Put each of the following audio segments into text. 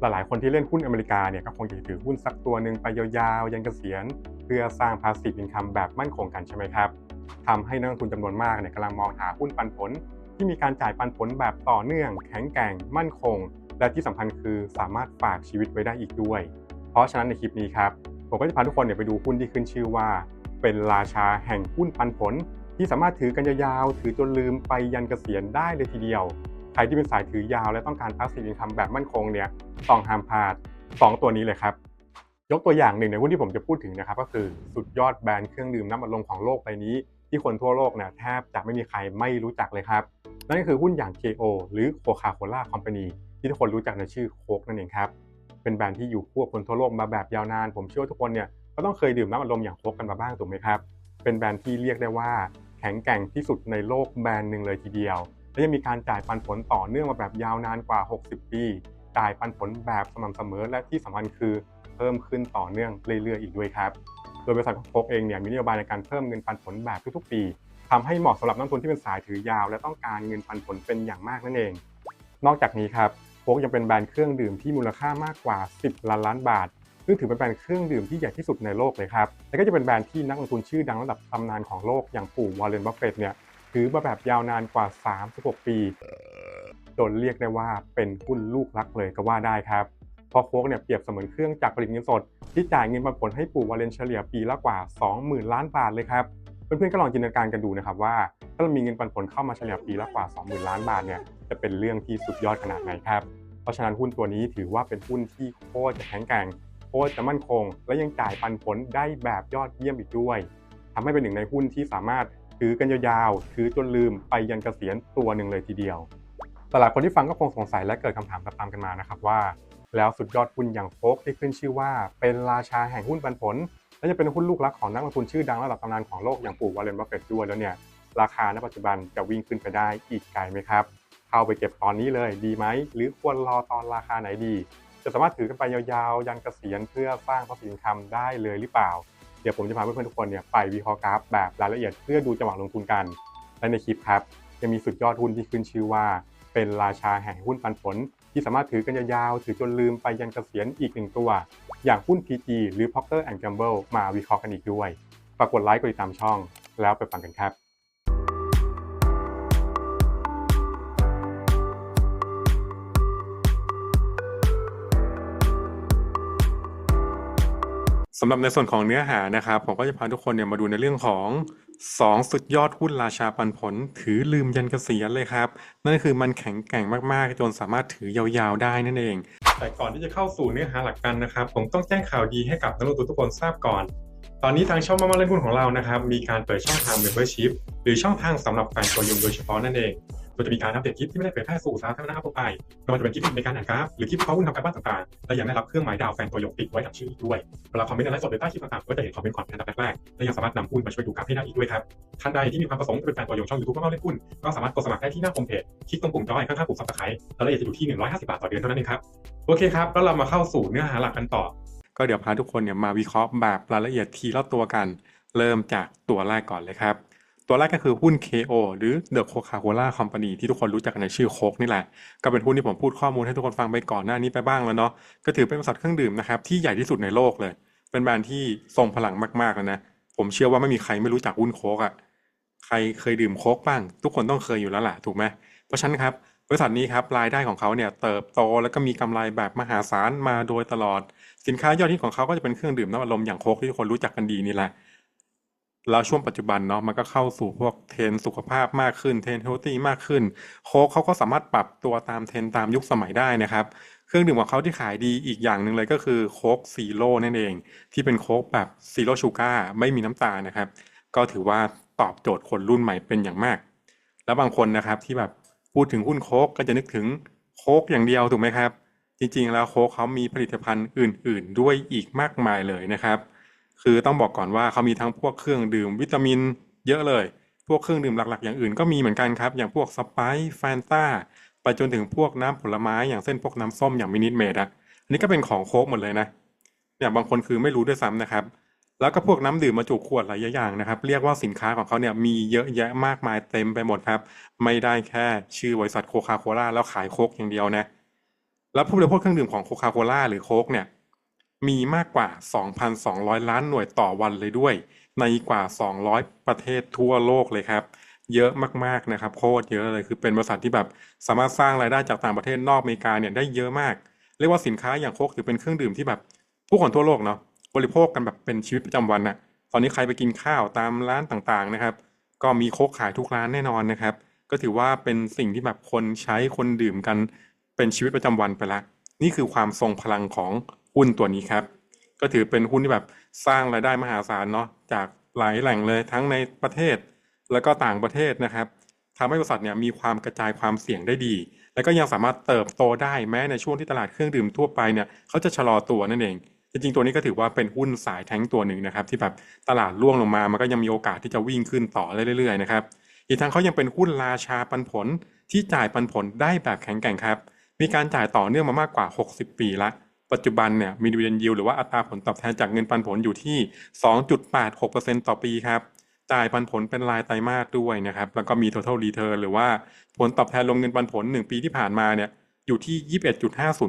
หลายๆ คนที่เล่นหุ้นอเมริกาเนี่ยก็คงจะถือหุ้นสักตัวหนึ่งไปยาวๆ ยันเกษียณ เพื่อสร้างพาสซีฟอินคัมแบบมั่นคงกันใช่ไหมครับทำให้นักลงทุนจำนวนมากเนี่ยกำลังมองหาหุ้นปันผล ที่มีการจ่ายปันผลแบบต่อเนื่อง แข็งแกร่ง มั่นคง และที่สำคัญคือสามารถฝากชีวิตไว้ได้อีกด้วย เพราะฉะนั้นในคลิปนี้ครับผมก็จะพาทุกคนเนี่ยไปดูหุ้นที่ขึ้นชื่อว่า เป็นราชาแห่งหุ้นปันผล ที่สามารถถือกันยาวๆถือจนลืมไปยันเกษียณได้เลยทีเดียว ใครที่เป็นสายถือยาวและต้องการพาสซีฟอินคัมแบบมั่นคงเนี่ยต้องห้ามพลาด 2 ตัวนี้เลยครับ ยกตัวอย่างหนึ่งในหุ้นที่ผมจะพูดถึงนะครับก็คือสุดยอดแบรนด์เครื่องดื่มน้ำอัดลมของโลกใบนี้ ที่คนทั่วโลกเนี่ยแทบจะไม่มีใครไม่รู้จักเลยครับ นั่นก็คือหุ้นอย่าง KO หรือ Coca-Cola Company ที่ทุกคนรู้จักในชื่อโคกนั่นเองครับเป็นแบรนด์ที่อยู่คู่กับคนทั่วโลกมาแบบยาวนาน ผมเชื่อว่าทุกคนเนี่ยก็ต้องเคยดื่มน้ำอัดลมอย่างโคกกันมาบ้างถูกไหมครับเป็นแบรนด์ที่เรียกได้ว่าแข็งแกร่งที่สุดในโลกแบรนด์หนึ่งเลยทีเดียว และยังมีการจ่ายปันผลต่อเนื่องมาแบบยาวนานกว่า 60 ปี จ่ายปันผลแบบสม่ำเสมอ และที่สำคัญคือเพิ่มขึ้นต่อเนื่องเรื่อยๆอีกด้วยครับ โดยบริษัทของโคกเองเนี่ยมีนโยบายในการเพิ่มเงินปันผลแบบทุกๆ ปีทำให้เหมาะสำหรับนักลงทุนที่เป็นสายถือยาว และต้องการเงินปันผลเป็นอย่างมากนั่นเอง นอกจากนี้ครับโคกยังเป็นแบรนด์เครื่องดื่มที่มูลค่ามากกว่า 10 ล้านล้านบาทซึ่งถือเป็นแบรนด์เครื่องดื่มที่ใหญ่ที่สุดในโลกเลยครับ และก็จะเป็นแบรนด์ที่นักลงทุนชื่อดังระดับตำนานของโลกอย่างปู่วอร์เรนบัฟเฟตเนี่ย ถือมาแบบยาวนานกว่า 36 ปีจนเรียกได้ว่าเป็นหุ้นลูกรักเลยก็ว่าได้ครับเพราะโค้กเนี่ยเปรียบเสมือนเครื่องจักรผลิตเงินสด ที่จ่ายเงินปันผลให้ปู่วอร์เรนเฉลี่ยปีละกว่า 20,000 ล้านบาทเลยครับเพื่อนๆก็ลองจินตนาการกันดูนะครับว่าถ้าเรามีเงินปันผลเข้ามาเฉลี่ยปีละกว่า 20,000 ล้านบาทเนี่ยจะเป็นเรื่องที่สุดยอดขนาดไหนครับเพราะฉะนั้นหุ้นตัวนี้ถือว่าเป็นหุ้นที่โคตรจะแข็งแกร่งโคตรจะมั่นคง และยังจ่ายปันผลได้แบบยอดเยี่ยมอีกด้วยทำให้เป็นหนึ่งในหุ้นที่สามารถ ถือกันยาวๆ ถือจนลืมไปยันเกษียณตัวหนึ่งเลยทีเดียวแต่หลายคนที่ฟังก็คงสงสัยและเกิดคำถามตามๆกันมานะครับว่า แล้วสุดยอดหุ้นอย่างโฟกที่ขึ้นชื่อว่า เป็นราชาแห่งหุ้นปันผล และจะเป็นหุ้นลูกรักของนักลงทุนชื่อดังระดับตำนานของโลกอย่างปู่วอร์เรนบัฟเฟตต์ด้วยแล้วเนี่ยราคาณปัจจุบันจะวิ่งขึ้นไปได้อีกไกลไหมครับ เข้าไปเก็บตอนนี้เลยดีไหม หรือควรรอตอนราคาไหนดี จะสามารถถือกันไปยาวๆ ยันเกษียณเพื่อสร้างภาษีอินคัมได้เลยหรือเปล่า ดี๋ยวผมจะพาเพื่อนๆทุกคนเนี่ยไปวิเคราะห์กราฟแบบรายละเอียดเพื่อดูจังหวะลงทุนกัน และในคลิปครับยังมีสุดยอดหุ้นที่ขึ้นชื่อว่า เป็นราชาแห่งหุ้นปันผล ที่สามารถถือกันยาวๆถือจนลืมไปยันเกษียณอีกหนึ่งตัว อย่างหุ้น PG หรือ Procter Gamble มาวิเคราะห์กันอีกด้วยฝากกดไลค์กดติดตามช่อง แล้วไปฟังกันครับ สำหรับในส่วนของเนื้อหานะครับผมก็จะพาทุกคนเนี่ยมาดูในเรื่องของ 2 สุดยอดหุ้นราชาปันผล ถือลืมยันเกษียณเลยครับนั่นคือมันแข็งแกร่งมากๆจนสามารถถือยาวๆได้นั่นเอง แต่ก่อนที่จะเข้าสู่เนื้อหาหลักกันนะครับ ผมต้องแจ้งข่าวดีให้กับนักลงทุนทุกคนทราบก่อน ตอนนี้ทางช่องมามาเล่นหุ้นของเรานะครับมีการเปิดช่องทาง Membership หรือช่องทางสำหรับแฟนตัวยงโดยเฉพาะนั่นเอง โดยจะมีการอัปเดตคลิปที่ไม่ได้เผยแพร่สู่สาธารณะทั่วไปไม่ว่าจะเป็นคลิปในการอ่านกราฟหรือคลิปเข้อมูลทำการบ้านต่างๆ และยังได้รับเครื่องหมายดาวแฟนตัวยงติดไว้กับชื่ออีกด้วยเวลาคอมเมนต์อะไรสดหรือใต้คลิปต่างๆก็จะเห็นคอมเมนต์ก่อนเป็นอันดับแรกๆและยังสามารถนำหุ้นมาช่วยดูกราฟให้ได้อีกด้วยครับท่านใดที่มีความประสงค์จะเป็นแฟนตัวยงช่องยูทูบมาเล่นหุ้นก็สามารถกดสมัครได้ที่หน้าโฮมเพจคลิกตรงปุ่มจอยข้างๆปุ่มซับสไครต์รายละเอียดจะอยู่ที่ 150 บาทต่อเดือนเท่านั้นเองครับโอเคครับแล้วเรามาเข้าสู่เนื้อหาหลักกันต่อ ก็เดี๋ยวพาทุกคนเนี่ยมาวิเคราะห์แบบรายละเอียดทีละตัวกัน เริ่มจากตัวแรกก่อนเลยครับ ตัวแรกก็คือหุ้น KO หรือ The Coca-Cola Company ที่ทุกคนรู้จักกันในชื่อโคกนี่แหละ ก็เป็นหุ้นที่ผมพูดข้อมูลให้ทุกคนฟังไปก่อนหน้านี้ไปบ้างแล้วเนาะก็ถือเป็นบริษัทเครื่องดื่มนะครับที่ใหญ่ที่สุดในโลกเลย เป็นแบรนด์ที่ทรงพลังมากๆแล้วนะผมเชื่อว่าไม่มีใครไม่รู้จักหุ้นโคกอะ่ะใครเคยดื่มโคกบ้าง ทุกคนต้องเคยอยู่แล้วล่ะถูกไหมเพราะฉะนั้นครับบริษัทนี้ครับรายได้ของเขาเนี่ยเติบโตแล้วก็มีกำไรแบบมหาศาลมาโดยตลอด สินค้ายอดฮิตของเขาก็จะเป็นเครื่องดื่มน้ำอัดลมอย่างโคกที่ทุกคนรู้จักกันดีนี่แหละ แล้วช่วงปัจจุบันเนาะมันก็เข้าสู่พวกเทรนสุขภาพมากขึ้นเทรนเฮลตี้มากขึ้น โค้กเขาก็สามารถปรับตัวตามเทรนตามยุคสมัยได้นะครับ เครื่องดื่มของเขาที่ขายดีอีกอย่างหนึ่งเลยก็คือโค้กซีโร่นั่นเอง ที่เป็นโค้กแบบซีโร่ชูการ์ไม่มีน้ำตาลนะครับ ก็ถือว่าตอบโจทย์คนรุ่นใหม่เป็นอย่างมาก แล้วบางคนนะครับที่แบบพูดถึงหุ้นโค้กก็จะนึกถึงโค้กอย่างเดียวถูกไหมครับ จริงๆแล้วโค้กเขามีผลิตภัณฑ์อื่น ๆ ด้วยอีกมากมายเลยนะครับ คือต้องบอกก่อนว่าเขามีทั้งพวกเครื่องดื่มวิตามินเยอะเลย พวกเครื่องดื่มหลักๆ อย่างอื่นก็มีเหมือนกันครับ อย่างพวกสไปซ์แฟนตาไปจนถึงพวกน้ำผลไม้อย่างเส้นพวกน้ำส้มอย่างมินิเมดอะอันนี้ก็เป็นของโค้กหมดเลยนะเนี่ยบางคนคือไม่รู้ด้วยซ้ำนะครับ แล้วก็พวกน้ำดื่มมาจุขวดหลายอย่างนะครับ เรียกว่าสินค้าของเขาเนี่ยมีเยอะแยะมากมายเต็มไปหมดครับ ไม่ได้แค่ชื่อบริษัทโคคาโคล่าแล้วขายโค้กอย่างเดียวนะ แล้วผู้บริโภคเครื่องดื่มของโคคาโคล่าหรือโค้กเนี่ย มีมากกว่า 2,200 ล้านหน่วยต่อวันเลยด้วย ในกว่า 200 ประเทศทั่วโลกเลยครับ เยอะมากๆนะครับ โคตรเยอะเลยคือเป็นบริษัทที่แบบสามารถสร้างรายได้จากต่างประเทศนอกอเมริกาเนี่ยได้เยอะมาก เรียกว่าสินค้าอย่างโค้กถือเป็นเครื่องดื่มที่แบบ ผู้คนทั่วโลกเนาะบริโภคกันแบบเป็นชีวิตประจำวันน่ะ ตอนนี้ใครไปกินข้าวตามร้านต่างๆนะครับ ก็มีโค้กขายทุกร้านแน่นอนนะครับ ก็ถือว่าเป็นสิ่งที่แบบคนใช้คนดื่มกันเป็นชีวิตประจำวันไปละ นี่คือความทรงพลังของ หุ้นตัวนี้ครับ ก็ถือเป็นหุ้นที่แบบสร้างรายได้มหาศาลเนาะจากหลายแหล่งเลยทั้งในประเทศ แล้วก็ต่างประเทศนะครับทำให้บริษัทเนี่ยมีความกระจายความเสี่ยงได้ดี และก็ยังสามารถเติบโตได้แม้ในช่วงที่ตลาดเครื่องดื่มทั่วไปเนี่ยเขาจะชะลอตัวนั่นเองจริงๆตัวนี้ก็ถือว่าเป็นหุ้นสายแท้งตัวหนึ่งนะครับ ที่แบบตลาดร่วงลงมามันก็ยังมีโอกาสที่จะวิ่งขึ้นต่อเรื่อยๆนะครับอีกทั้งเขายังเป็นหุ้นราชาปันผลที่จ่ายปันผลได้แบบแข็งแกร่งครับ มีการจ่ายต่อเนื่องมามากกว่า 60 ปีละ ปัจจุบันเนี่ยมีดีเวนยิวหรือว่าอัตราผลตอบแทนจากเงินปันผลอยู่ที่ 2.86%ต่อปีครับจ่ายปันผลเป็นรายไตรมาสด้วยนะครับแล้วก็มี total return หรือว่าผลตอบแทนลงเงินปันผล 1 ปีที่ผ่านมาเนี่ยอยู่ที่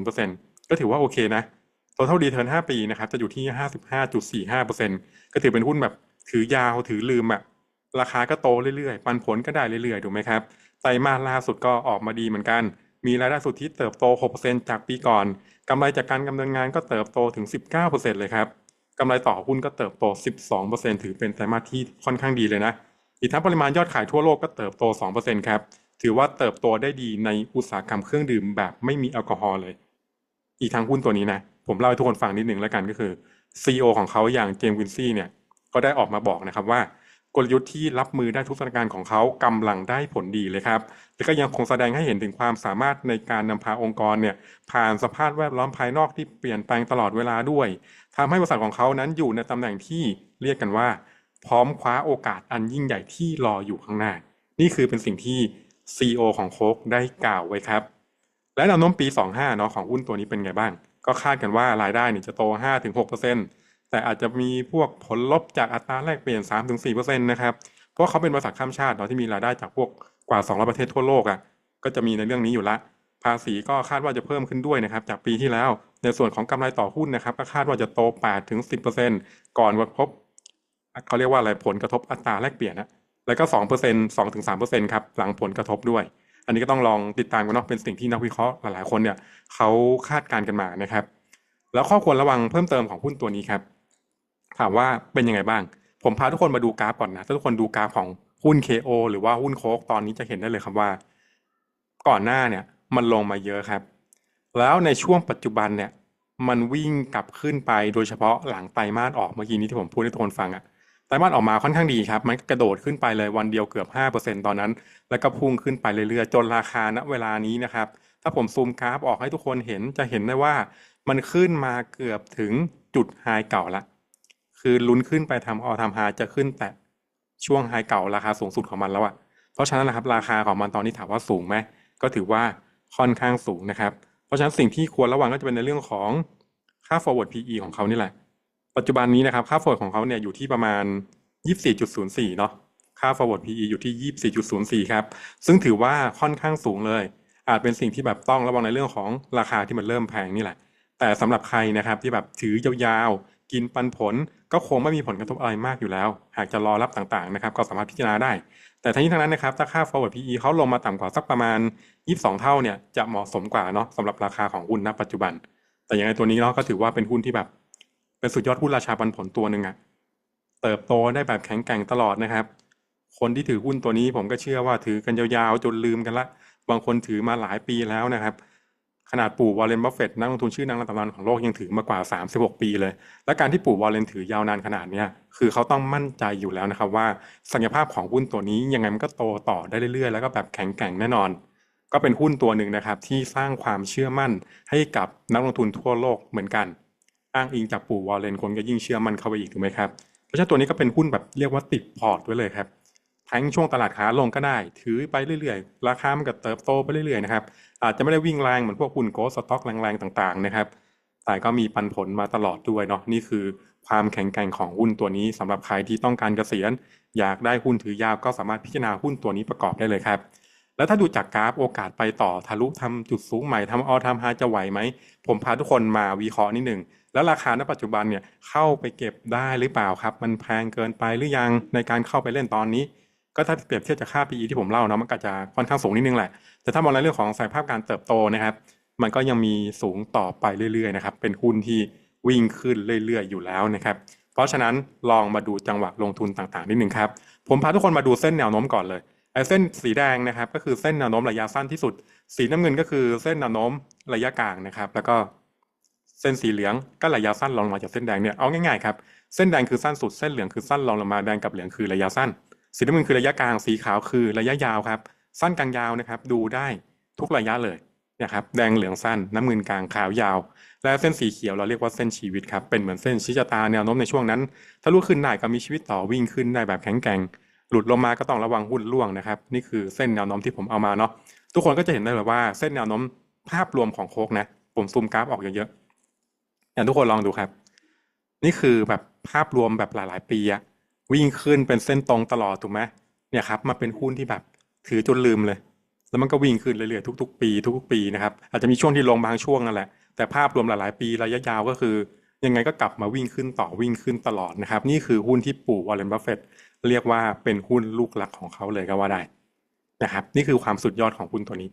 21.50%ก็ถือว่าโอเคนะ total return 5 ปีนะครับจะอยู่ที่ 55.45%ก็ถือเป็นหุ้นแบบถือยาวถือลืมอะราคาก็โตเรื่อยๆ ปันผลก็ได้เรื่อยๆถูกไหมครับไตรมาสล่าสุดก็ออกมาดีเหมือนกัน มีรายได้สุทธิเติบโต 6%จากปีก่อน กำไรจากการดำเนินงานก็เติบโตถึง 19%เลยครับกำไรต่อหุ้นก็เติบโต 12%ถือเป็นไตรมาสที่ค่อนข้างดีเลยนะ อีกทั้งปริมาณยอดขายทั่วโลกก็เติบโต 2%ครับ ถือว่าเติบโตได้ดีในอุตสาหกรรมเครื่องดื่มแบบไม่มีแอลกอฮอล์เลย อีกทั้งหุ้นตัวนี้นะ ผมเล่าให้ทุกคนฟังนิดหนึ่งแล้วกันก็คือ CEO ของเขาอย่างเจมส์วินซี่เนี่ย ก็ได้ออกมาบอกนะครับว่า กลยุทธ์ที่รับมือได้ทุกสถานการณ์ของเขากำลังได้ผลดีเลยครับและก็ยังคงแสดงให้เห็นถึงความสามารถในการนำพาองค์กรเนี่ยผ่านสภาพแวดล้อมภายนอกที่เปลี่ยนแปลงตลอดเวลาด้วยทำให้บริษัทของเขานั้นอยู่ในตำแหน่งที่เรียกกันว่า พร้อมคว้าโอกาสอันยิ่งใหญ่ที่รออยู่ข้างหน้า นี่คือเป็นสิ่งที่ CEO ของโคกได้กล่าวไว้ครับ และแนวโน้มปี 25เนาะของหุ้นตัวนี้เป็นไงบ้าง ก็คาดกันว่ารายได้เนี่ยจะโต 5-6% แต่อาจจะมีพวกผลลบจากอัตราแลกเปลี่ยน 3-4%นะครับ เพราะเขาเป็นบริษัทข้ามชาติเนาะที่มีรายได้จากพวกกว่า 200 ประเทศทั่วโลกอะ่ะ ก็จะมีในเรื่องนี้อยู่ละ ภาษีก็คาดว่าจะเพิ่มขึ้นด้วยนะครับ จากปีที่แล้ว ในส่วนของกำไรต่อหุ้นนะครับ ก็คาดว่าจะโต 8-10%ก่อนกระทบเขาเรียกว่าอะไรผลกระทบอัตราแลกเปลี่ยนนะแล้วก็ 2% 2-3%ครับหลังผลกระทบด้วย อันนี้ก็ต้องลองติดตามกันเนาะเป็นสิ่งที่นักวิเคราะห์หลายๆคนเนี่ยเขาคาดการณ์กันมานะครับแล้วข้อควรระวังเพิ่มเติมของหุ้นตัวนี้ครับ ถามว่าเป็นยังไงบ้าง ผมพาทุกคนมาดูกราฟก่อนนะถ้าทุกคนดูกราฟของหุ้น KO หรือว่าหุ้นโคกตอนนี้จะเห็นได้เลยครับว่า ก่อนหน้าเนี่ยมันลงมาเยอะครับ แล้วในช่วงปัจจุบันเนี่ย มันวิ่งกลับขึ้นไปโดยเฉพาะหลังไตรมาสออกเมื่อกี้นี้ที่ผมพูดให้ทุกคนฟังอะไตรมาสออกมาค่อนข้างดีครับ มันกระโดดขึ้นไปเลยวันเดียวเกือบ 5%ตอนนั้น แล้วก็พุ่งขึ้นไปเรื่อยๆ จนราคาณเวลานี้นะครับ ถ้าผมซูมกราฟออกให้ทุกคนเห็นจะเห็นได้ว่า มันขึ้นมาเกือบถึงจุดไฮเก่าละ คือลุ้นขึ้นไปทำออทำไฮจะขึ้นแต่ช่วงไฮเก่าราคาสูงสุดของมันแล้วอะเพราะฉะนั้นนะครับราคาของมันตอนนี้ถามว่าสูงไหมก็ถือว่าค่อนข้างสูงนะครับ เพราะฉะนั้นสิ่งที่ควรระวังก็จะเป็นในเรื่องของค่า forward PE ของเขานี่แหละ ปัจจุบันนี้นะครับค่า forward ของเขาเนี่ยอยู่ที่ประมาณ 24.04 เนาะค่า forward PE อยู่ที่ 24.04 ครับ ซึ่งถือว่าค่อนข้างสูงเลย อาจเป็นสิ่งที่แบบต้องระวังในเรื่องของราคาที่มันเริ่มแพงนี่แหละ แต่สำหรับใครนะครับที่แบบถือยาวๆ กินปันผลก็คงไม่มีผลกระทบอะไรมากอยู่แล้ว หากจะรอรับต่างๆนะครับก็สามารถพิจารณาได้ แต่ทั้งนี้ทั้งนั้นนะครับถ้าค่า forward PE เขาลงมาต่ำกว่าสักประมาณ 22 เท่าเนี่ยจะเหมาะสมกว่าเนาะสำหรับราคาของหุ้นณปัจจุบัน แต่อย่างไรตัวนี้เนาะก็ถือว่าเป็นหุ้นที่แบบ เป็นสุดยอดหุ้นราชาปันผลตัวหนึ่งอะเติบโตได้แบบแข็งแกร่งตลอดนะครับ คนที่ถือหุ้นตัวนี้ผมก็เชื่อว่าถือกันยาวๆจนลืมกันละ บางคนถือมาหลายปีแล้วนะครับ ขนาดปู่วอร์เรนบัฟเฟตต์นักลงทุนชื่อดังระดับตำนานของโลกยังถือมากว่า 36 ปีเลย และการที่ปู่วอร์เรนถือยาวนานขนาดนี้คือเขาต้องมั่นใจอยู่แล้วนะครับว่าศักยภาพของหุ้นตัวนี้ยังไงมันก็โตต่อได้เรื่อยๆ แล้วก็แบบแข็งแกร่งแน่นอน ก็เป็นหุ้นตัวหนึ่งนะครับที่สร้างความเชื่อมั่นให้กับนักลงทุนทั่วโลกเหมือนกัน อ้างอิงจากปู่วอร์เรนคนก็ยิ่งเชื่อมั่นเข้าไปอีกถูกไหมครับเพราะฉะนั้นตัวนี้ก็เป็นหุ้นแบบเรียกว่าติดพอร์ตไว้เลยครับ ทั้งช่วงตลาดขาลงก็ได้ ถือไปเรื่อยๆ ราคามันก็เติบโตไปเรื่อยๆนะครับอาจจะไม่ได้วิ่งแรงเหมือนพวกหุ้นโกลด์สต็อกแรงๆต่างๆนะครับ แต่ก็มีปันผลมาตลอดด้วยเนาะนี่คือความแข็งแกร่งของหุ้นตัวนี้สำหรับใครที่ต้องการเกษียณ อยากได้หุ้นถือยาวก็สามารถพิจารณาหุ้นตัวนี้ประกอบได้เลยครับ แล้วถ้าดูจากกราฟโอกาสไปต่อทะลุทำจุดสูงใหม่ทำออทำไฮจะไหวไหม ผมพาทุกคนมาวิเคราะห์นิดหนึ่งแล้วราคาณปัจจุบันเนี่ยเข้าไปเก็บได้หรือเปล่าครับ มันแพงเกินไปหรือยังในการเข้าไปเล่นตอนนี้ ก็ถ้าเปรียบเทียบจากค่า PE ที่ผมเล่าเนาะมันก็จะค่อนข้างสูงนิดนึงแหละ แต่ถ้ามองในเรื่องของศักยภาพการเติบโตนะครับ มันก็ยังมีสูงต่อไปเรื่อยๆนะครับ เป็นหุ้นที่วิ่งขึ้นเรื่อยๆ อยู่แล้วนะครับ เพราะฉะนั้นลองมาดูจังหวะลงทุนต่างๆนิดนึงครับ ผมพาทุกคนมาดูเส้นแนวโน้มก่อนเลยไอ้เส้นสีแดงนะครับก็คือเส้นแนวโน้มระยะสั้นที่สุด สีน้ำเงินก็คือเส้นแนวโน้มระยะกลางนะครับ แล้วก็เส้นสีเหลืองก็ระยะสั้นรองลงมาจากเส้นแดงเนี่ยเอาง่ายๆครับเส้นแดงคือสั้นสุดเส้นเหลืองคือสั้นรองลงมาแดงกับเหลืองคือระยะสั้น สีน้ำเงินคือระยะกลางสีขาวคือระยะยาวครับ สั้นกลางยาวนะครับ ดูได้ทุกระยะเลยนะครับแดงเหลืองสั้นน้ำเงินกลางขาวยาว และเส้นสีเขียวเราเรียกว่าเส้นชีวิตครับเป็นเหมือนเส้นชี้ชะตาแนวโน้มในช่วงนั้น ถ้าลุกขึ้นได้ก็มีชีวิตต่อวิ่งขึ้นได้แบบแข็งแกร่งหลุดลงมาก็ต้องระวังหุ้นร่วงนะครับนี่คือเส้นแนวโน้มที่ผมเอามาเนาะทุกคนก็จะเห็นได้เลยว่าเส้นแนวโน้มภาพรวมของโคกนะ ผมซูมกราฟออกเยอะๆอย่างทุกคนลองดูครับ นี่คือแบบภาพรวมแบบหลาย ๆ ปีอะ วิ่งขึ้นเป็นเส้นตรงตลอดถูกไหมเนี่ยครับมาเป็นหุ้นที่แบบถือจนลืมเลย แล้วมันก็วิ่งขึ้นเรื่อยๆทุก ๆ ปีทุกๆปีนะครับอาจจะมีช่วงที่ลงบางช่วงนั่นแหละแต่ภาพรวมหลายๆ ปีระยะยาวก็คือ ยังไงก็กลับมาวิ่งขึ้นต่อวิ่งขึ้นตลอดนะครับนี่คือหุ้นที่ปู่วอร์เรนบัฟเฟตเรียกว่าเป็นหุ้นลูกหลักของเขาเลยก็ว่าได้นะครับนี่คือความสุดยอดของหุ้นตัวนี้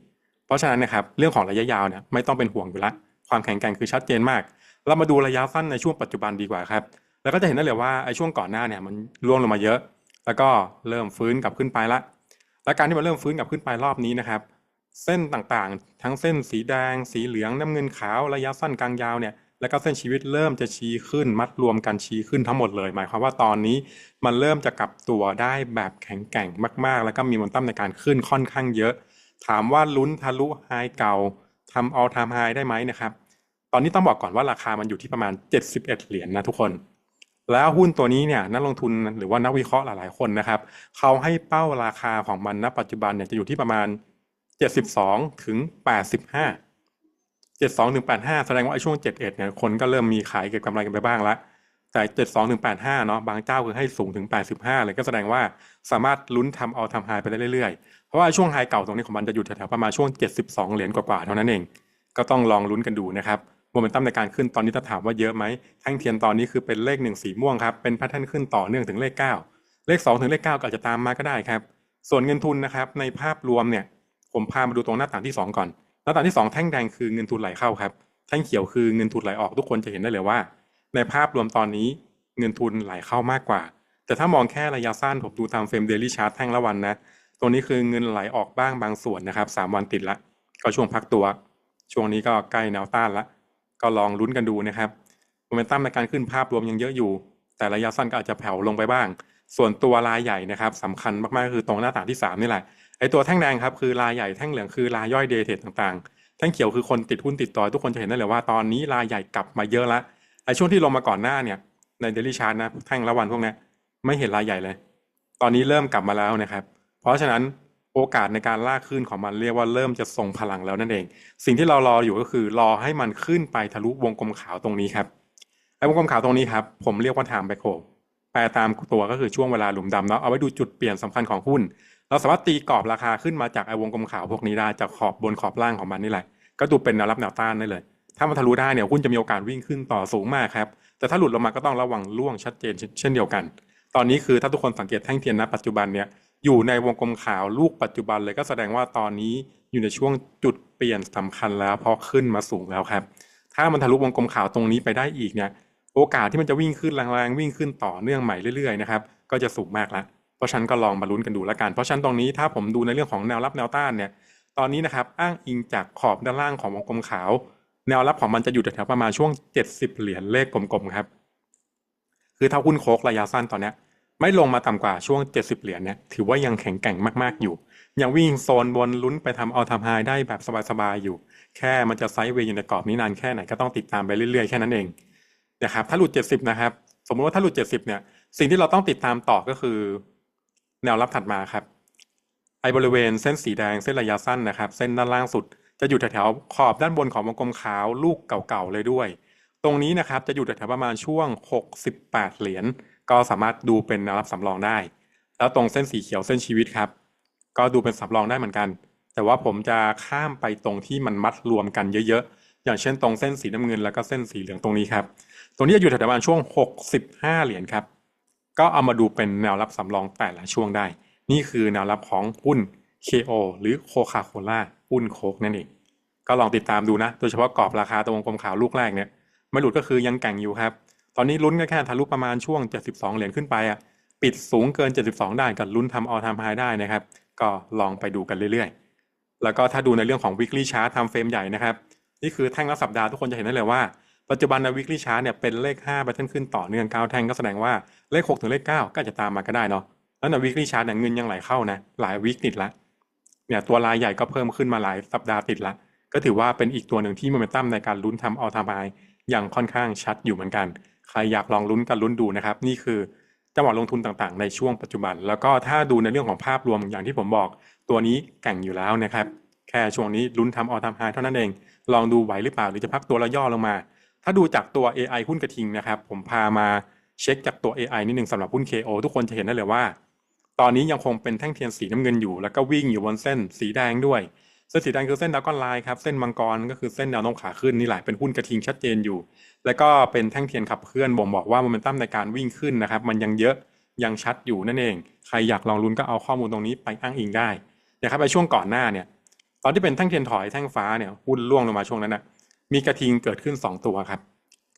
เพราะฉะนั้นนะครับเรื่องของระยะยาวเนี่ยไม่ต้องเป็นห่วงอยู่ละความแข็งแกร่งคือชัดเจนมาก เรามาดูระยะสั้นในช่วงปัจจุบันดีกว่าครับ แล้วก็จะเห็นได้เลยว่าไอ้ช่วงก่อนหน้าเนี่ยมันร่วงลงมาเยอะ แล้วก็เริ่มฟื้นกลับขึ้นไปละ และการที่มันเริ่มฟื้นกลับขึ้นไปรอบนี้นะครับ เส้นต่างๆ ทั้งเส้นสีแดง สีเหลืองน้ำเงินขาวระยะสั้นกลางยาวเนี่ยแล้วก็เส้นชีวิตเริ่มจะชี้ขึ้นมัดรวมกันชี้ขึ้นทั้งหมดเลย หมายความว่าตอนนี้มันเริ่มจะกลับตัวได้แบบแข็งแกร่งมาก ๆ แล้วก็มีมนตั้มในการขึ้นค่อนข้างเยอะ ถามว่าลุ้นทะลุไฮเก่าทำ all time high ได้ไหมนะครับ ตอนนี้ต้องบอกก่อนว่าราคามันอยู่ที่ประมาณ 71 เหรียญนนะทุกคน แล้วหุ้นตัวนี้เนี่ยนักลงทุนหรือว่านักวิเคราะห์หลายๆคนนะครับเขาให้เป้าราคาของมันณปัจจุบันเนี่ยจะอยู่ที่ประมาณ 72ถึง85 72ถึง85 แสดงว่าไอ้ช่วง 71เนี่ยคนก็เริ่มมีขายเก็บกำไรกันไปบ้างแล้วแต่ 72ถึง85เนาะบางเจ้าคือให้สูงถึง 85 เลยก็แสดงว่าสามารถลุ้นทำเอาทำไฮไปได้เรื่อยๆ เพราะว่าช่วงไฮเก่าตรงนี้ของมันจะอยู่แถวๆประมาณช่วง 72 เหรียญกว่าๆเท่านั้นเอง ก็ต้องลองลุ้นกันดูนะครับ โมเมนตัมในการขึ้นตอนนี้ถ้าถามว่าเยอะไหมแท่งเทียนตอนนี้คือเป็นเลขหนึ่งสีม่วงครับเป็นแพทเทิร์นขึ้นต่อเนื่องถึงเลข 9 เลข 2 ถึงเลข 9 ก็อาจจะตามมาก็ได้ครับ ส่วนเงินทุนนะครับในภาพรวมเนี่ยผมพามาดูตรงหน้าต่างที่ 2 ก่อน หน้าต่างที่ 2 แท่งแดงคือเงินทุนไหลเข้าครับแท่งเขียวคือเงินทุนไหลออกทุกคนจะเห็นได้เลยว่า ในภาพรวมตอนนี้เงินทุนไหลเข้ามากกว่า แต่ถ้ามองแค่ระยะสั้นผมดูตามเฟรมเดลี่ชาร์ตแท่งละวันนะตรงนี้คือเงินไหลออกบ้างบางส่วนนะครับสามวันติดละ ก็ช่วงพักตัว ช่วงนี้ก็ใกล้แนวต้านละ ก็ลองลุ้นกันดูนะครับโมเมนตัมในการขึ้นภาพรวมยังเยอะอยู่ แต่ระยะสั้นก็อาจจะแผ่วลงไปบ้าง ส่วนตัวรายใหญ่นะครับสำคัญมากๆก็คือตรงหน้าต่างที่ 3 นี่แหละไอตัวแท่งแดงครับคือรายใหญ่แท่งเหลืองคือรายย่อยเดทเทรดต่างๆ แท่งเขียวคือคนติดหุ้นติดต่อทุกคนจะเห็นได้เลยว่าตอนนี้รายใหญ่กลับมาเยอะละไอช่วงที่ลงมาก่อนหน้าเนี่ยในเดลี่ชาร์ตนะแท่งละวันพวกนี้ไม่เห็นรายใหญ่เลย ตอนนี้เริ่มกลับมาแล้วนะครับ เพราะฉะนั้น โอกาสในการลากขึ้นของมันเรียกว่าเริ่มจะทรงพลังแล้วนั่นเอง สิ่งที่เรารออยู่ก็คือรอให้มันขึ้นไปทะลุวงกลมขาวตรงนี้ครับไอ้วงกลมขาวตรงนี้ครับผมเรียกว่าไทม์แบคโฮแปลตามตัวก็คือช่วงเวลาหลุมดำเนาะเอาไว้ดูจุดเปลี่ยนสำคัญของหุ้น เราสามารถตีกรอบราคาขึ้นมาจากไอ้วงกลมขาวพวกนี้ได้จากขอบบนขอบล่างของมันนี่แหละ ก็ดูเป็นแนวรับแนวต้านได้เลย ถ้ามันทะลุได้เนี่ยหุ้นจะมีโอกาสวิ่งขึ้นต่อสูงมากครับแต่ถ้าหลุดลงมาก็ต้องระวังล่วงชัดเจนเช่นเดียวกัน ตอนนี้คือถ้าทุกคนสังเกตแท่งเทียนณปัจจุบันเนี่ย อยู่ในวงกลมขาวลูกปัจจุบันเลยก็แสดงว่าตอนนี้อยู่ในช่วงจุดเปลี่ยนสำคัญแล้วเพราะขึ้นมาสูงแล้วครับ ถ้ามันทะลุวงกลมขาวตรงนี้ไปได้อีกเนี่ยโอกาสที่มันจะวิ่งขึ้นแรงๆวิ่งขึ้นต่อเนื่องใหม่เรื่อยๆนะครับก็จะสูงมากแล้วเพราะฉันก็ลองมาลุ้นกันดูแล้วกัน เพราะฉันตรงนี้ถ้าผมดูในเรื่องของแนวรับแนวต้านเนี่ยตอนนี้นะครับอ้างอิงจากขอบด้านล่างของวงกลมขาว แนวรับของมันจะอยู่แถวๆประมาณช่วง 70 เหรียญเลขกลมๆครับ คือถ้าหุ้นโคกระยะสั้นตอนนี้ ไม่ลงมาต่ำกว่าช่วง 70 เหรียญเนี่ยถือว่ายังแข็งแกร่งมากๆอยู่ ยังวิ่งโซนบนลุ้นไปทำเอาทำไฮได้แบบสบายๆอยู่ แค่มันจะไซด์เวย์อยู่ในกรอบนี้นานแค่ไหนก็ต้องติดตามไปเรื่อยๆแค่นั้นเองนะครับถ้าหลุด 70 นะครับ สมมติว่าถ้าหลุด 70 เนี่ย สิ่งที่เราต้องติดตามต่อก็คือ แนวรับถัดมาครับไอ้บริเวณเส้นสีแดงเส้นระยะสั้นนะครับ เส้นด้านล่างสุด จะอยู่แถวๆขอบด้านบนของวงกลมขาวลูกเก่าๆเลยด้วย ตรงนี้นะครับจะอยู่แถวๆประมาณช่วง 68 เหรียญ ก็สามารถดูเป็นแนวรับสำรองได้ แล้วตรงเส้นสีเขียวเส้นชีวิตครับ ก็ดูเป็นสำรองได้เหมือนกัน แต่ว่าผมจะข้ามไปตรงที่มันมัดรวมกันเยอะๆ อย่างเช่นตรงเส้นสีน้ำเงินแล้วก็เส้นสีเหลืองตรงนี้ครับ ตรงนี้จะอยู่แถวประมาณช่วง 65 เหรียญครับ ก็เอามาดูเป็นแนวรับสำรองแต่ละช่วงได้ นี่คือแนวรับของหุ้น KO หรือโคคาโคล่าหุ้นโคกนั่นเอง ก็ลองติดตามดูนะ โดยเฉพาะกรอบราคาตรงวงกลมขาวลูกแรกเนี่ย ไม่หลุดก็คือยังแก่งอยู่ครับ ตอนนี้ลุ้นก็แค่ทะลุประมาณช่วง 72 เหรียญขึ้นไปอะปิดสูงเกิน 72 ได้กับลุ้นทำ all time high ได้นะครับ ก็ลองไปดูกันเรื่อยๆ แล้วก็ถ้าดูในเรื่องของ weekly chart ทำเฟรมใหญ่นะครับ นี่คือแท่งละสัปดาห์ทุกคนจะเห็นได้เลยว่า ปัจจุบันใน weekly chart เนี่ยเป็นเลข5 pattern ขึ้นต่อเนื่อง9แท่งก็แสดงว่าเลข 6 ถึงเลข 9 ก็จจะตามมาก็ได้เนาะแล้วใน weekly chart เนี่ยเงินยังไหลเข้านะหลายวีคติดละเนี่ยตัวรายใหญ่ก็เพิ่มขึ้นมาหลายสัปดาห์ติดละก็ถือว่าเป็นอีกตัวหนึ่งที่โมเมนตัมในการลุ้นทำ all time high อย่างค่อนข้างชัดอยู่เหมือนกัน ใครอยากลองลุ้นกันลุ้นดูนะครับ นี่คือจังหวะลงทุนต่างๆ ในช่วงปัจจุบัน แล้วก็ถ้าดูในเรื่องของภาพรวมอย่างที่ผมบอก ตัวนี้แกร่งอยู่แล้วนะครับ แค่ช่วงนี้ลุ้นทำ all time high เท่านั้นเอง ลองดูไหวหรือเปล่าหรือจะพักตัวแล้วย่อลงมา ถ้าดูจากตัว AI หุ้นกระทิงนะครับ ผมพามาเช็คจากตัว AI นิดหนึ่งสำหรับหุ้น KO ทุกคนจะเห็นได้เลยว่า ตอนนี้ยังคงเป็นแท่งเทียนสีน้ำเงินอยู่ แล้วก็วิ่งอยู่บนเส้นสีแดงด้วย ส้นสีแดงคือเส้นดาวก้อนไลน์ครับ เส้นมังกรก็คือเส้นแนวโน้มขาขึ้นนี่แหละเป็นหุ้นกระทิงชัดเจนอยู่ แล้วก็เป็นแท่งเทียนขับเคลื่อนบ่งบอกว่าโมเมนตัมในการวิ่งขึ้นนะครับ มันยังเยอะยังชัดอยู่นั่นเอง ใครอยากลองลุ้นก็เอาข้อมูลตรงนี้ไปอ้างอิงได้นะครับในช่วงก่อนหน้าเนี่ยตอนที่เป็นแท่งเทียนถอยแท่งฟ้าเนี่ยหุ้นร่วงลงมาช่วงนั้นนะมีกระทิงเกิดขึ้น 2 ตัวครับ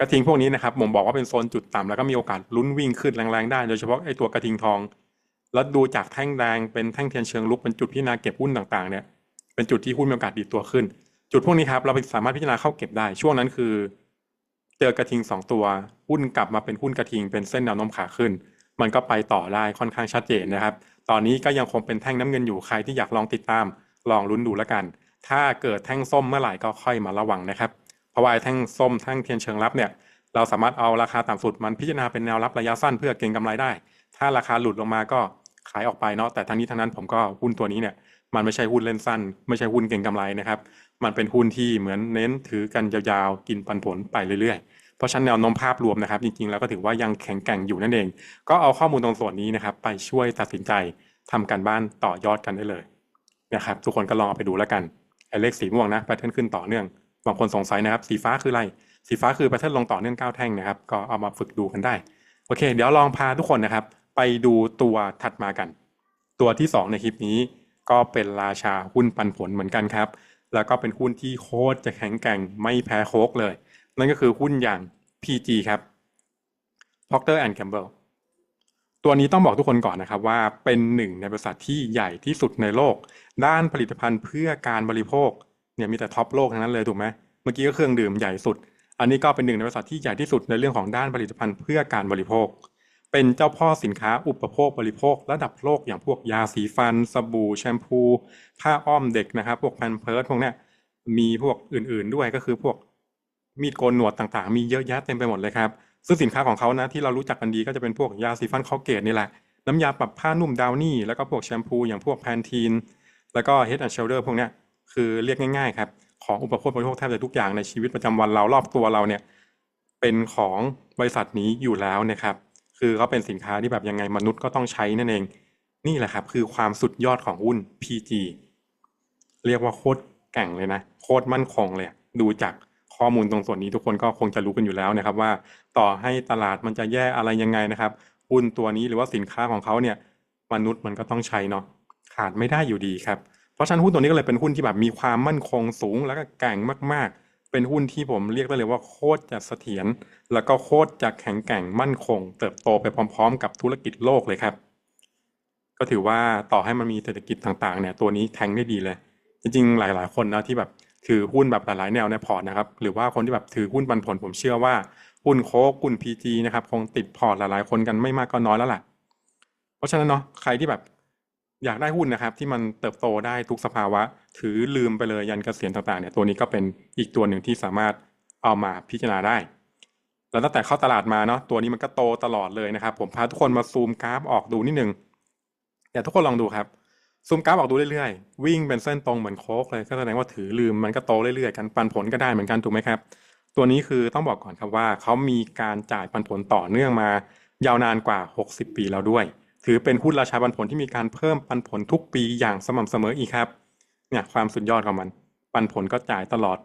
กระทิงพวกนี้นะครับผมบอกว่าเป็นโซนจุดต่ำแล้วก็มีโอกาสลุ้นวิ่งขึ้นแรงๆได้โดยเฉพาะไอ้ตัวกระทิงทอง แล้วดูจากแท่งแดงเป็นแท่งเทียนเชิงลุกเป็นจุดพิจารณาเก็บหุ้นต่างๆเนี่ย เป็นจุดที่หุ้นมีโอกาสดีตัวขึ้น จุดพวกนี้ครับเราสามารถพิจารณาเข้าเก็บได้ ช่วงนั้นคือ เจอกระทิงสองตัวหุ้นกลับมาเป็นหุ้นกระทิง เป็นเส้นแนวโน้มขาขึ้น มันก็ไปต่อได้ค่อนข้างชัดเจนนะครับ ตอนนี้ก็ยังคงเป็นแท่งน้ำเงินอยู่ใครที่อยากลองติดตามลองลุ้นดูแล้วกัน ถ้าเกิดแท่งส้มเมื่อไหร่ก็ค่อยมาระวังนะครับเพราะว่าไอ้แท่งส้มแท่งเทียนเชิงรับเนี่ยเราสามารถเอาราคาต่ำสุดมันพิจารณาเป็นแนวรับระยะสั้นเพื่อเก็งกำไรได้ ถ้าราคาหลุดลงมาก็ขายออกไปเนาะแต่ทั้งนี้ทั้งนั้นผมก็หุ้นตัวนี้เนี่ย มันไม่ใช่หุ้นเล่นสั้น ไม่ใช่หุ้นเก็งกำไรนะครับ มันเป็นหุ้นที่เหมือนเน้นถือกันยาวๆ กินปันผลไปเรื่อยๆ เพราะฉะนั้นแนวโน้มภาพรวมนะครับ จริงๆ แล้วก็ถือว่ายังแข็งแกร่งอยู่นั่นเอง ก็เอาข้อมูลตรงส่วนนี้นะครับ ไปช่วยตัดสินใจทำการบ้านต่อยอดกันได้เลยนะครับทุกคนก็ลองเอาไปดูแล้วกันไอเลขสีม่วงนะแพทเทิร์นขึ้นต่อเนื่องบางคนสงสัยนะครับ สีฟ้าคืออะไร สีฟ้าคือแพทเทิร์นลงต่อเนื่อง9แท่งนะครับก็เอามาฝึกดูกันได้โอเค เดี๋ยวลองพาทุกคนนะครับ ไปดูตัวถัดมากัน ตัวที่ 2 ในคลิปนี้ ก็เป็นราชาหุ้นปันผลเหมือนกันครับ แล้วก็เป็นหุ้นที่โคตรจะแข็งแกร่งไม่แพ้โคกเลย นั่นก็คือหุ้นอย่าง PG ครับ Procter and Gamble ตัวนี้ต้องบอกทุกคนก่อนนะครับว่าเป็นหนึ่งในบริษัทที่ใหญ่ที่สุดในโลก ด้านผลิตภัณฑ์เพื่อการบริโภคเนี่ยมีแต่ท็อปโลกทั้งนั้นเลยถูกไหมเมื่อกี้ก็เครื่องดื่มใหญ่สุด อันนี้ก็เป็นหนึ่งในบริษัทที่ใหญ่ที่สุดในเรื่องของด้านผลิตภัณฑ์เพื่อการบริโภค เป็นเจ้าพ่อสินค้าอุปโภคบริโภค ระดับโลกอย่างพวกยาสีฟัน สบู่แชมพู ผ้าอ้อมเด็กนะครับพวกแพนเพิร์สพวกเนี้ยมีพวกอื่นๆด้วยก็คือพวกมีดโกนหนวดต่างๆ มีเยอะแยะเต็มไปหมดเลยครับซึ่งสินค้าของเขานะที่เรารู้จักกันดีก็จะเป็นพวกยาสีฟันคอเกตนี่แหละน้ำยาปรับผ้านุ่มดาวนี่แล้วก็พวกแชมพูอย่างพวกแพนทีนแล้วก็ Head and Shoulder พวกเนี้ยคือเรียกง่ายๆครับของอุปโภคบริโภคแทบจะทุกอย่างในชีวิตประจำวันเรารอบตัวเราเนี่ยเป็นของบริษัทนี้อยู่แล้วนะครับ คือเขาเป็นสินค้าที่แบบยังไงมนุษย์ก็ต้องใช้นั่นเอง นี่แหละครับ คือความสุดยอดของหุ้น PG เรียกว่าโคตรแก่งเลยนะ โคตรมั่นคงเลย ดูจากข้อมูลตรงส่วนนี้ทุกคนก็คงจะรู้กันอยู่แล้วนะครับ ว่าต่อให้ตลาดมันจะแย่อะไรยังไงนะครับหุ้นตัวนี้หรือว่าสินค้าของเขาเนี่ยมนุษย์มันก็ต้องใช้เนาะขาดไม่ได้อยู่ดีครับ เพราะฉะนั้นหุ้นตัวนี้ก็เลยเป็นหุ้นที่แบบมีความมั่นคงสูงแล้วก็แก่งมากๆ เป็นหุ้นที่ผมเรียกได้เลยว่าโคตรจะเสถียรแล้วก็โคตรจะแข็งแกร่งมั่นคง เติบโตไปพร้อม ๆ กับธุรกิจโลกเลยครับ ก็ถือว่าต่อให้มันมีเศรษฐกิจต่างๆเนี่ยตัวนี้แทงได้ดีเลย จริงๆ หลายๆ คนนะที่แบบถือหุ้นแบบหลายๆแนวในพอร์ตนะครับหรือว่าคนที่แบบถือหุ้นปันผลผมเชื่อว่าหุ้นโค้กหุ้นพีจีนะครับคงติดพอร์ตหลายๆ คนกันไม่มากก็น้อยแล้วล่ะเพราะฉะนั้นเนาะใครที่แบบ อยากได้หุ้นนะครับ ที่มันเติบโตได้ทุกสภาวะ ถือลืมไปเลยยันเกษียณต่างๆเนี่ยตัวนี้ก็เป็นอีกตัวหนึ่งที่สามารถเอามาพิจารณาได้ แล้วตั้งแต่เข้าตลาดมาเนาะตัวนี้มันก็โตตลอดเลยนะครับ ผมพาทุกคนมาซูมกราฟออกดูนิดนึงเดี๋ยวทุกคนลองดูครับซูมกราฟออกดูเรื่อยๆ วิ่งเป็นเส้นตรงเหมือนโค้กเลยก็แสดงว่าถือลืมมันก็โตเรื่อยๆกันปันผลก็ได้เหมือนกันถูกไหมครับ ตัวนี้คือต้องบอกก่อนครับว่าเขามีการจ่ายปันผลต่อเนื่องมา ยาวนานกว่า 60 ปีแล้วด้วย ถือเป็นหุ้นราชาปันผลที่มีการเพิ่มปันผลทุกปีอย่างสม่ำเสมออีกครับเนี่ยความสุดยอดของมัน ปันผลก็จ่ายตลอด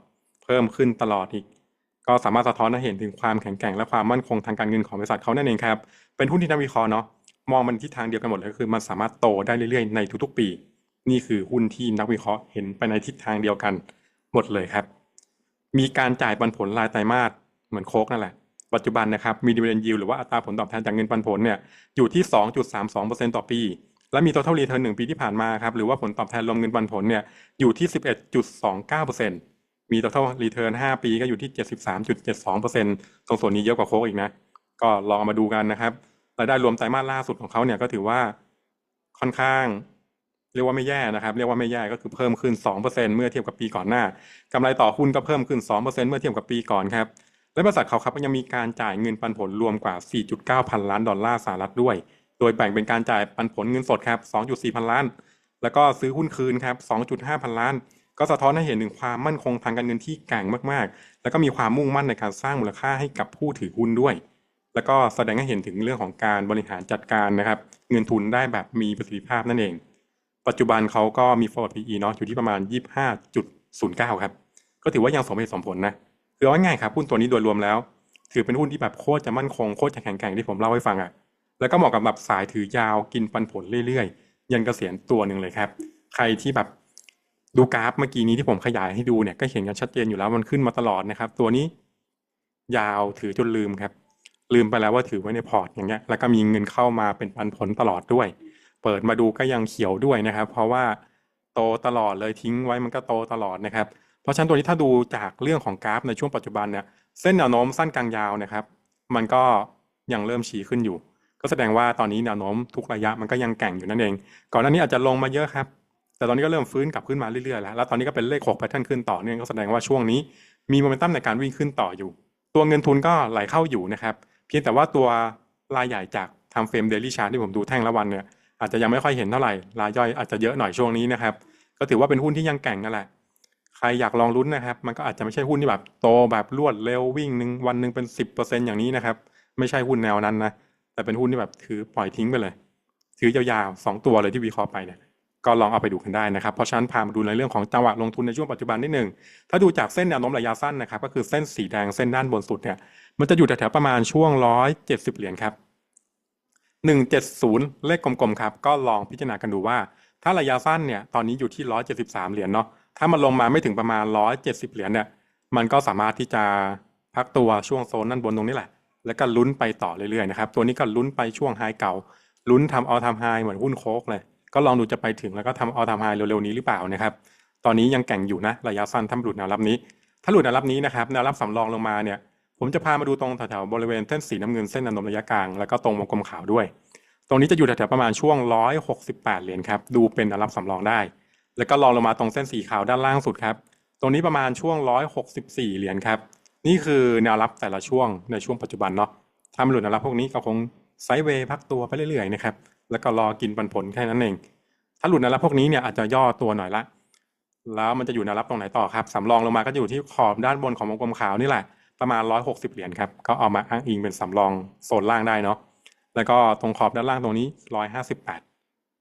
เพิ่มขึ้นตลอดอีก ก็สามารถสะท้อนให้เห็นถึงความแข็งแกร่งและความมั่นคงทางการเงินของบริษัทเขานั่นเองครับ เป็นหุ้นที่นักวิเคราะห์เนาะมองมันทิศทางเดียวกันหมดเลยก็คือ มันสามารถโตได้เรื่อยๆในทุกๆปี นี่คือหุ้นที่นักวิเคราะห์เห็นไปในทิศทางเดียวกันหมดเลยครับ มีการจ่ายปันผลรายไตรมาสเหมือนโคกนั่นแหละ ปัจจุบันนะครับมีดิเวนยิวหรือว่าอัตราผลตอบแทนจากเงินปันผลเนี่ยอยู่ที่ 2.32%ต่อปี และมี total return 1ปีที่ผ่านมาครับหรือว่าผลตอบแทนรวมเงินปันผลเนี่ยอยู่ที่ 11.29%มี total return 5 ปีก็อยู่ที่ 73.72%ตรงส่วนนี้เยอะกว่าโคกอีกนะ ก็ลองเอามาดูกันนะครับรายได้รวมไตรมาสล่าสุดของเขาเนี่ยก็ถือว่าค่อนข้างเรียกว่าไม่แย่นะครับ เรียกว่าไม่แย่ก็คือเพิ่มขึ้น 2%เมื่อเทียบกับปีก่อนหน้ากำไรต่อหุ้นก็เพิ่มขึ้น 2%เมื่อเทียบกับปีก่อนครับ และบริษัทเขาครับก็ยังมีการจ่ายเงินปันผลรวมกว่า 4.9 พันล้านดอลลาร์สหรัฐด้วย โดยแบ่งเป็นการจ่ายปันผลเงินสดครับ 2.4 พันล้าน แล้วก็ซื้อหุ้นคืนครับ 2.5 พันล้าน ก็สะท้อนให้เห็นถึงความมั่นคงทางการเงินที่แกร่งมากๆ แล้วก็มีความมุ่งมั่นในการสร้างมูลค่าให้กับผู้ถือหุ้นด้วย แล้วก็แสดงให้เห็นถึงเรื่องของการบริหารจัดการนะครับ เงินทุนได้แบบมีประสิทธิภาพนั่นเอง ปัจจุบันเขาก็มี forward PE เนาะอยู่ที่ประมาณ 25.09 ครับ ก็ถือว่ายังสมเหตุสมผลนะ คือเอาง่ายครับหุ้นตัวนี้โดยรวมแล้ว ถือเป็นหุ้นที่แบบโคตรจะมั่นคงโคตรจะแข็งแกร่งที่ผมเล่าให้ฟังอะ่ะแล้วก็เหมาะกับแบบสายถือยาวกินปันผลเรื่อยๆ ยันเกษียณตัวหนึ่งเลยครับ ใครที่แบบดูกราฟเมื่อกี้นี้ที่ผมขยายให้ดูเนี่ยก็เห็นกันชัดเจนอยู่แล้วมันขึ้นมาตลอดนะครับ ตัวนี้ยาวถือจนลืมครับ ลืมไปแล้วว่าถือไว้ในพอร์ตอย่างเงี้ยแล้วก็มีเงินเข้ามาเป็นปันผลตลอดด้วย เปิดมาดูก็ยังเขียวด้วยนะครับ เพราะว่าโตตลอดเลยทิ้งไว้มันก็โตตลอดนะครับ เพราะฉะนั้นตัวนี้ถ้าดูจากเรื่องของกราฟในช่วงปัจจุบันเนี่ยเส้นแนวโน้มสั้นกลางยาวนะครับ มันก็ยังเริ่มชี้ขึ้นอยู่ ก็แสดงว่าตอนนี้แนวโน้มทุกระยะมันก็ยังแก่งอยู่นั่นเอง ก่อนหน้านี้อาจจะลงมาเยอะครับ แต่ตอนนี้ก็เริ่มฟื้นกลับขึ้นมาเรื่อยๆแล้วแล้วตอนนี้ก็เป็นเลข6 pattern ขึ้นต่อเนื่องก็แสดงว่าช่วงนี้มีโมเมนตัมในการวิ่งขึ้นต่ออยู่ ตัวเงินทุนก็ไหลเข้าอยู่นะครับ เพียงแต่ว่าตัวรายใหญ่จากทำเฟรมเดลี่ชาร์ที่ผมดูแท่งละวันเนี่ยอาจจะยังไม่ค่อยเห็นเท่าไหร่รายย่อยอาจจะเยอะหน่อยช่วงนี้นะครับก็ถือว่าเป็นหุ้นที่ยังแก่งนั่นแหละ ใครอยากลองลุ้นนะครับ มันก็อาจจะไม่ใช่หุ้นที่แบบโตแบบรวดเร็ววิ่งหนึ่งวันหนึ่งเป็นสิบเปอร์เซ็นอย่างนี้นะครับ ไม่ใช่หุ้นแนวนั้นนะแต่เป็นหุ้นที่แบบถือปล่อยทิ้งไปเลย ถือยาวๆสองตัวเลยที่วิเคราะห์ไปเนี่ยก็ลองเอาไปดูกันได้นะครับ เพราะฉะนั้นพามาดูในเรื่องของจังหวะลงทุนในช่วงปัจจุบันนิดหนึ่ง ถ้าดูจากเส้นแนวโน้มระยะสั้นนะครับ ก็คือเส้นสีแดงเส้นด้านบนสุดเนี่ย มันจะอยู่แถวๆประมาณช่วงร้อยเจ็ดสิบเหรียญครับหนึ่งเจ็ดศูนย์เลขกลมๆครับ ก็ลองพิจารณากันดูว่า ถ้าระยะสั้นเนี่ย ตอนนี้อยู่ที่ร้อยเจ็ดสิบสามเหรียญเนาะ ถ้ามันลงมาไม่ถึงประมาณร้อยเจ็ดสิบเหรียญเนี่ย มันก็สามารถที่จะพักตัวช่วงโซนด้านบนตรงนี้แหละ แล้วก็ลุ้นไปต่อเรื่อยๆนะครับ ตัวนี้ก็ลุ้นไปช่วงไฮเก่า ลุ้นทำเออทำไฮเหมือนหุ้นโคกเลย ก็ลองดูจะไปถึงแล้วก็ทำเออทำไฮเร็วๆนี้หรือเปล่านะครับ ตอนนี้ยังแก่งอยู่นะระยะสั้นถ้าหลุดแนวรับนี้ ถ้าหลุดแนวรับนี้นะครับแนวรับสำรองลงมาเนี่ย ผมจะพามาดูตรงแถวๆบริเวณเส้นสีน้ำเงินเส้นแนวโน้มระยะกลางแล้วก็ตรงวงกลมขาวด้วย ตรงนี้จะอยู่แถวๆประมาณช่วง 168 เหรียญครับ ดูเป็นแนวรับสำรองได้ แล้วก็ลองลงมาตรงเส้นสีขาวด้านล่างสุดครับ ตรงนี้ประมาณช่วง 164 เหรียญครับ นี่คือแนวรับแต่ละช่วงในช่วงปัจจุบันเนาะ ถ้ามันหลุดแนวรับพวกนี้ก็คงไซด์เวย์พักตัวไปเรื่อยๆนะครับ แล้วก็รอกินปันผลแค่นั้นเอง ถ้าหลุดแนวรับพวกนี้เนี่ยอาจจะย่อตัวหน่อยละ แล้วมันจะอยู่แนวรับตรงไหนต่อครับ สำรองลงมาก็อยู่ที่ขอบด้านบนของวงกลมขาวนี่แหละ ประมาณ 160 เหรียญครับ ก็เอามาอ้างอิงเป็นสำรองโซนล่างได้เนาะ แล้วก็ตรงขอบด้านล่างตรงนี้ 158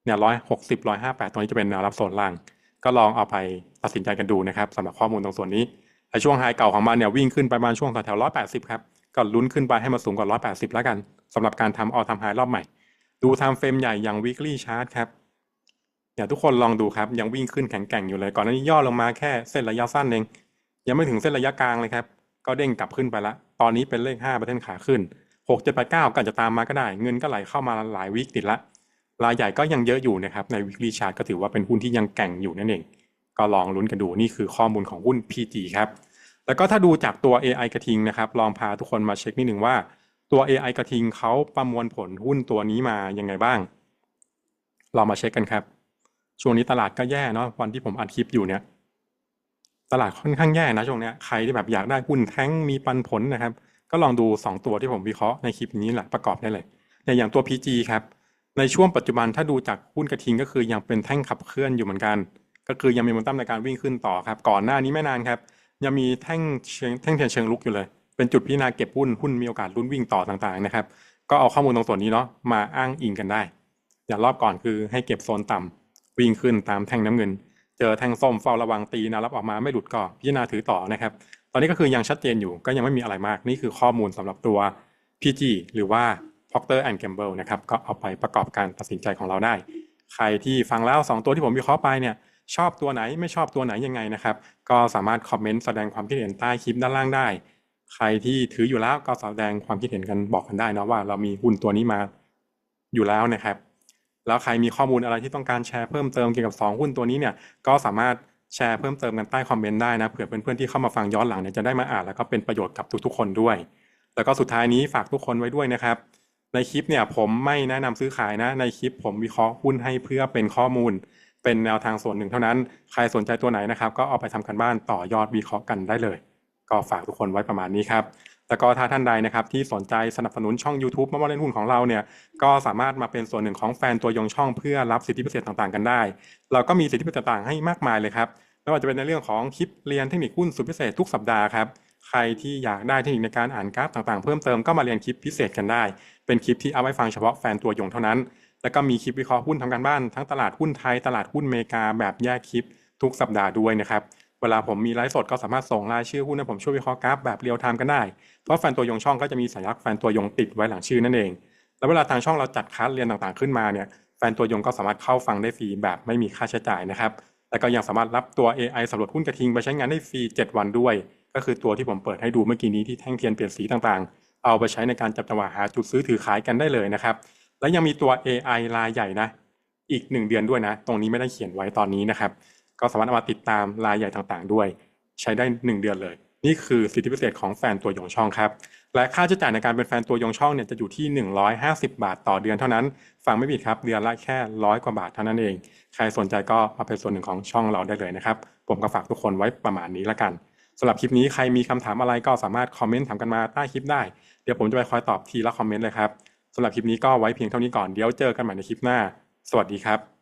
เนี่ย160 158ตรงนี้จะเป็นแนวรับโซนล่าง ก็ลองเอาไปตัดสินใจกันดูนะครับสำหรับข้อมูลตรงส่วนนี้ในช่วงไฮเก่าของมันเนี่ยวิ่งขึ้นไปประมาณช่วงแถวๆ180ครับก็ลุ้นขึ้นไปให้มันสูงกว่า180แปดสิบแล้วกันสำหรับการทำออทำไฮรอบใหม่ ดูไทม์เฟรมใหญ่อย่าง weekly chart ครับอย่าทุกคนลองดูครับยังวิ่งขึ้นแข็งแกร่งอยู่เลย ก่อนหน้านี้ย่อลงมาแค่เส้นระยะสั้นเองยังไม่ถึงเส้นระยะกลางเลยครับก็เด้งกลับขึ้นไปละ ตอนนี้เป็นเลข5ประเทนขาขึ้น6 7 8 9ก็อาจจะตามมาก็ได้ เงินก็ไหลเข้ามาหลายวิกติดละ รายใหญ่ก็ยังเยอะอยู่นะครับใน weekly chart ก็ถือว่าเป็นหุ้นที่ยังแก่งอยู่นั่นเอง ก็ลองลุ้นกันดูนี่คือข้อมูลของหุ้น PG ครับแล้วก็ถ้าดูจากตัว AI กระทิงนะครับลองพาทุกคนมาเช็คนิดหนึ่งว่าตัว AI กระทิงเขาประมวลผลหุ้นตัวนี้มายังไงบ้าง เรามาเช็คกันครับ ช่วงนี้ตลาดก็แย่เนาะวันที่ผมอัดคลิปอยู่เนี่ย ตลาดค่อนข้างแย่นะช่วงเนี้ยใครที่แบบอยากได้หุ้นแท้งมีปันผลนะครับ ก็ลองดู 2 ตัวที่ผมวิเคราะห์ในคลิปนี้แหละประกอบได้เลยเนี่ยอย่างตัว PG ครับ ในช่วงปัจจุบันถ้าดูจากหุ้นกระทิงก็คือยังเป็นแท่งขับเคลื่อนอยู่เหมือนกัน ก็คือยังมีโมเมนตัมในการวิ่งขึ้นต่อครับ ก่อนหน้านี้ไม่นานครับ ยังมีแท่งเชิงแท่งเทียนเชิงลุกอยู่เลย เป็นจุดพิจารณาเก็บหุ้นหุ้นมีโอกาสลุ้นวิ่งต่อต่างๆนะครับ ก็เอาข้อมูลตรงส่วนนี้เนาะมาอ้างอิงกันได้ อย่างรอบก่อนคือให้เก็บโซนต่ำวิ่งขึ้นตามแท่งน้ำเงิน เจอแท่งส้มเฝ้าระวังตีนวรับออกมาไม่หลุดก็พิจารณาถือต่อนะครับ ตอนนี้ก็คือยังชัดเจนอยู่ก็ยังไม่มีอะไรมากนี่คือข้อมูลสำหรับตัว PG หรือว่า Procter and Gamble นะครับก็เอาไปประกอบการตัดสินใจของเราได้ ใครที่ฟังแล้ว 2 ตัวที่ผมวิเคราะห์ไปเนี่ยชอบตัวไหนไม่ชอบตัวไหนยังไงนะครับ ก็สามารถคอมเมนต์แสดงความคิดเห็นใต้คลิปด้านล่างได้ ใครที่ถืออยู่แล้วก็แสดงความคิดเห็นกันบอกกันได้นะว่าเรามีหุ้นตัวนี้มาอยู่แล้วนะครับ แล้วใครมีข้อมูลอะไรที่ต้องการแชร์เพิ่มเติมเกี่ยวกับ 2 หุ้นตัวนี้เนี่ยก็สามารถแชร์เพิ่มเติมกันใต้คอมเมนต์ได้นะเผื่อเพื่อนๆที่เข้ามาฟังย้อนหลังเนี่ยจะได้มาอ่านแล้วก็เป็นประโยชน์กับทุกๆ คนด้วย แล้วก็สุดท้ายนี้ฝากทุกคนไว้ด้วยนะครับ ในคลิปเนี่ยผมไม่แนะนำซื้อขายนะ ในคลิปผมวิเคราะห์หุ้นให้เพื่อเป็นข้อมูล เป็นแนวทางส่วนหนึ่งเท่านั้น ใครสนใจตัวไหนนะครับ ก็เอาไปทำกันบ้านต่อยอดวิเคราะห์กันได้เลย ก็ฝากทุกคนไว้ประมาณนี้ครับแล้วก็ถ้าท่านใดนะครับที่สนใจสนับสนุนช่อง YouTube มาว่าเล่นหุ้นของเราเนี่ยก็สามารถมาเป็นส่วนหนึ่งของแฟนตัวยงช่องเพื่อรับสิทธิพิเศษต่างๆกันได้ เราก็มีสิทธิพิเศษต่างๆให้มากมายเลยครับไม่ว่าจะเป็นในเรื่องของคลิปเรียนเทคนิคหุ้นสุดพิเศษทุกสัปดาห์ครับ ใครที่อยากได้เทคนิคในการอ่านกราฟต่างๆ เพิ่มเติมก็มาเรียนคลิปพิเศษกันได้ เป็นคลิปที่เอาไว้ฟังเฉพาะแฟนตัวยงเท่านั้น แล้วก็มีคลิปวิเคราะห์หุ้นทำการบ้านทั้งตลาดหุ้นไทยตลาดหุ้นอเมริกาแบบแยกคลิปทุกสัปดาห์ด้วยนะครับ เวลาผมมีไลฟ์สดก็สามารถส่งรายชื่อหุ้นให้ผมช่วยวิเคราะห์กราฟแบบเรียลไทม์กันได้ เพราะแฟนตัวยงช่องก็จะมีสัญลักษณ์แฟนตัวยงติดไว้หลังชื่อนั่นเอง แล้วเวลาทางช่องเราจัดคลาสเรียนต่างๆขึ้นมาเนี่ย แฟนตัวยงก็สามารถเข้าฟังได้ฟรีแบบไม่มีค่าใช้จ่ายนะครับ แล้วก็ยังสามารถรับตัว AI สำรวจหุ้นกระทิงไปใช้งานได้ฟรี 7 วันด้วย ก็คือตัวที่ผมเปิดให้ดูเมื่อกี้นี้ที่แท่งเทียนเปลี่ยนสีต่างๆ เอาไปใช้ในการจับจังหวะหาจุดซื้อถือขายกันได้เลยนะครับ และยังมีตัว AI รายใหญ่นะ อีก 1 เดือนด้วยนะ ตรงนี้ไม่ได้เขียนไว้ตอนนี้นะครับ ก็สามารถเอามาติดตามรายใหญ่ต่างๆ ด้วย ใช้ได้ 1 เดือนเลย นี่คือสิทธิพิเศษของแฟนตัวยงช่องครับและค่าใช้จ่ายในการเป็นแฟนตัวยงช่องเนี่ยจะอยู่ที่ 150 บาทต่อเดือนเท่านั้น ฟังไม่ผิดครับเดือนละแค่ร้อยกว่าบาทเท่านั้นเอง ใครสนใจก็มาเป็นส่วนหนึ่งของช่องเราได้เลยนะครับ ผมก็ฝากทุกคนไว้ประมาณนี้ละกัน สำหรับคลิปนี้ใครมีคำถามอะไรก็สามารถคอมเมนต์ถามกันมาใต้คลิปได้ เดี๋ยวผมจะไปคอยตอบทีละคอมเมนต์เลยครับสำหรับคลิปนี้ก็ไว้เพียงเท่านี้ก่อนเดี๋ยวเจอกันใหม่ในคลิปหน้า สวัสดีครับ